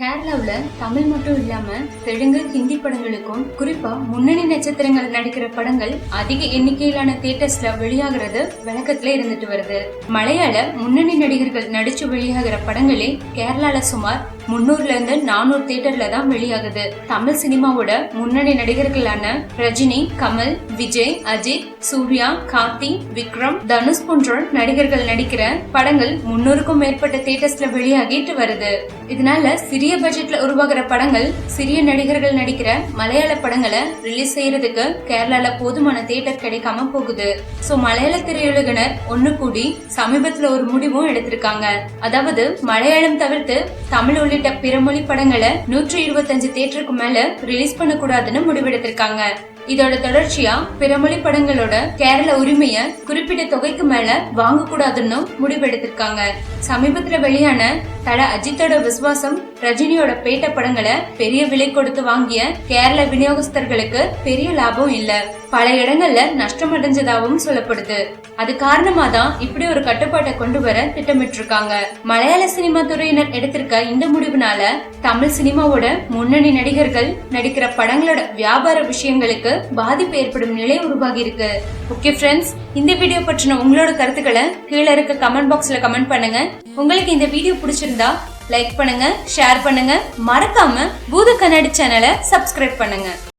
கேரளாவில் தமிழ் மட்டும் இல்லாம தெலுங்கு ஹிந்தி படங்களுக்கும் குறிப்பா முன்னணி நட்சத்திரங்கள் நடிக்கிற படங்கள் அதிக எண்ணிக்கையிலான தியேட்டர்ஸ்ல வெளியாகிறது வழக்கத்துல இருந்துட்டு வருது. மலையாள முன்னணி நடிகர்கள் நடிச்சு வெளியாகிற படங்களே கேரளால சுமார் முன்னூறுல இருந்து நானூறு தியேட்டர்ல தான் வெளியாகுது. தமிழ் சினிமாவோட முன்னணி நடிகர்களான ரஜினி கமல் விஜய் அஜித் சூர்யா கார்த்தி விக்ரம் தனுஷ் போன்ற நடிகர்கள் நடிக்கிற படங்கள் முன்னூறுக்கும் மேற்பட்ட தியேட்டர்ஸ்ல வெளியாகிட்டு வருது. இதனால சிறிய பட்ஜெட்ல உருவாகிற படங்கள் சிறிய நடிகர்கள் நடிக்கிற மலையாள படங்களை ரிலீஸ் செய்யறதுக்கு கேரளால போதுமான தியேட்டர் கிடைக்காம போகுது. சோ மலையாள திரையுலகினர் ஒன்னு கூடி சமீபத்துல ஒரு முடிவும் எடுத்திருக்காங்க. அதாவது மலையாளம் தவிர்த்து தமிழ் உள்ளிட்ட பிற மொழி படங்களை நூற்றி இருபத்தஞ்சு தியேட்டருக்கு மேல ரிலீஸ் பண்ணக்கூடாதுன்னு முடிவெடுத்திருக்காங்க. இதோட தொடர்ச்சியா பிறமொழி படங்களோட கேரள உரிமைய குறிப்பிட்ட தொகைக்கு மேல வாங்க கூடாதுன்னு முடிவெடுத்திருக்காங்க. சமீபத்துல வெளியான தல அஜித்தோட விசுவாசம் ரஜினியோட பேட்ட படங்களை பெரிய விலை கொடுத்து வாங்கிய கேரள விநியோகஸ்தர்களுக்கு பெரிய லாபம் இல்ல. பல இடங்கள்ல நஷ்டம் அடைஞ்சதாகவும் சொல்லப்படுது. அது காரணமா தான் இப்படி ஒரு கட்டுப்பாட்டை கொண்டு வர திட்டமிட்டு இருக்காங்க மலையாள சினிமா துறையினர் எடுத்திருக்க இந்த முடிவுனால தமிழ் சினிமாவோட முன்னணி நடிகர்கள் நடிக்கிற படங்களோட வியாபார விஷயங்களுக்கு பாதிப்பு ஏற்படும் நிலை உருவாகி இருக்கு. ஓகே ஃப்ரெண்ட்ஸ் இந்த வீடியோ பற்றின உங்களோட கருத்துக்களை கீழே இருக்க கமெண்ட் பாக்ஸ்ல கமெண்ட் பண்ணுங்க. உங்களுக்கு இந்த வீடியோ பிடிச்சிருந்தா லைக் பண்ணுங்க ஷேர் பண்ணுங்க. மறக்காம பூத கண்ணாடி சேனலை சப்ஸ்கிரைப் பண்ணுங்க.